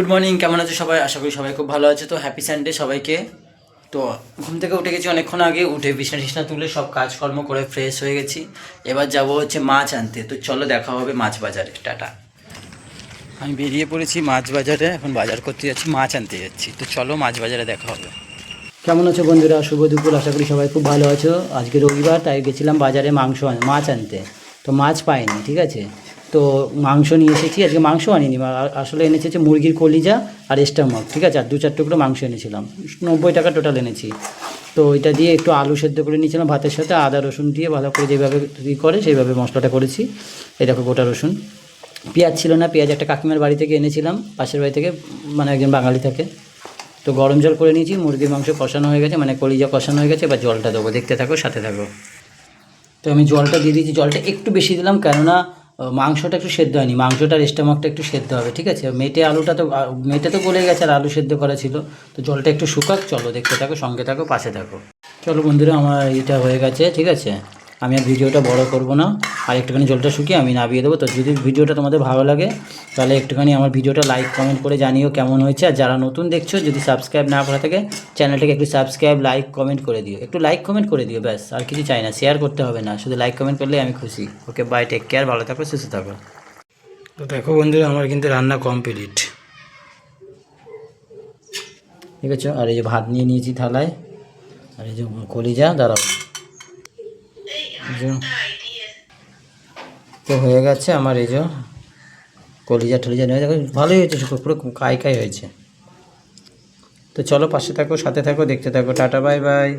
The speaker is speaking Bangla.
গুড মর্নিং কেমন আছে সবাই? আশা করি সবাই খুব ভালো আছে, তো হ্যাপি সানডে সবাইকে। তো ঘুম থেকে উঠে গেছি অনেকক্ষণ আগে, উঠে বিছনা টিছনা তুলে সব কাজকর্ম করে ফ্রেশ হয়ে গেছি। এবার যাব হচ্ছে মাছ আনতে, তো চলো দেখা হবে মাছ বাজারে, টাটা। আমি বেরিয়ে পড়েছি মাছ বাজারে, এখন বাজার করতে যাচ্ছি, মাছ আনতে যাচ্ছি। তো চলো মাছ বাজারে দেখা হবে। কেমন আছো বন্ধুরা? শুভ দুপুর, আশা করি সবাই খুব ভালো আছো। আজকে রবিবার, তাই গেছিলাম বাজারে মাংস মাছ আনতে। তো মাছ পাইনি, ঠিক আছে? তো মাংস নিয়ে এসেছি, আজকে মাংস আনিনি আসলে এনেছি হচ্ছে মুরগির কলিজা আর স্টামক ঠিক আছে? আর দু চার টুকরো মাংস এনেছিলাম, নব্বই টাকা টোটাল এনেছি। তো এটা দিয়ে একটু আলু সেদ্ধ করে নিয়েছিলাম ভাতের সাথে, আদা, রসুন দিয়ে ভালো করে যেভাবে ই করে সেইভাবে মশলাটা করেছি। এই দেখো গোটা রসুন। পেঁয়াজ ছিল না, পেঁয়াজ একটা কাকিমার বাড়ি থেকে এনেছিলাম, পাশের বাড়ি থেকে মানে একজন বাঙালি থাকে। তো গরম জল করে নিয়েছি, মুরগির মাংস কষানো হয়ে গেছে মানে কলিজা কষানো হয়ে গেছে, এবার জলটা দেবো, দেখতে থাকো, সাথে থাকো। তো আমি জলটা দিয়ে দিয়েছি, জলটা একটু বেশি দিলাম, কেননা মাংসটা একটু সেদ্ধ হয়নি মাংসটার স্টামাকটা একটু সেদ্ধ হবে, ঠিক আছে? মেটে আলুটা তো মেটে তো গলে গেছে আর আলু সেদ্ধ করা ছিল, তো জলটা একটু শুকাক, চলো দেখতে থাকো, সঙ্গে থাকো, পাশে থাকো। চলো বন্ধুরা, আমার এটা হয়ে গেছে, ঠিক আছে? আমি আর ভিডিওটা বড় করব না। আর একটুখানি জলটা শুকিয়ে আমি নামিয়ে দেবো। তো যদি ভিডিওটা তোমাদের ভালো লাগে, তাহলে একটুখানি আমার ভিডিওটা লাইক কমেন্ট করে জানিও কেমন হয়েছে। আর যারা নতুন দেখছ, যদি সাবস্ক্রাইব না করা থাকে চ্যানেলটাকে একটু সাবস্ক্রাইব লাইক কমেন্ট করে দিও। একটু লাইক কমেন্ট করে দিও, ব্যাস। আর কিছু চাই না শেয়ার করতে হবে না। শুধু লাইক কমেন্ট করলে আমি খুশি। ওকে বাই টেক কেয়ার ভালো থাকো, সুস্থ থাকো। তো দেখো বন্ধুরা, আমার কিন্তু রান্না কমপ্লিট ঠিক আছে আর এই যে ভাত নিয়ে নিয়েছি থালায়। আর এই যে কলিজা, দাঁড়াও। তো হয়ে গেছে আমার এই যে কলিজা টলিজা নিয়ে দেখো ভালোই হয়েছে পুরো কাই কাই হয়েছে। তো চলো পাশে থাকো, সাথে থাকো, দেখতে থাকো। Tata, bye bye.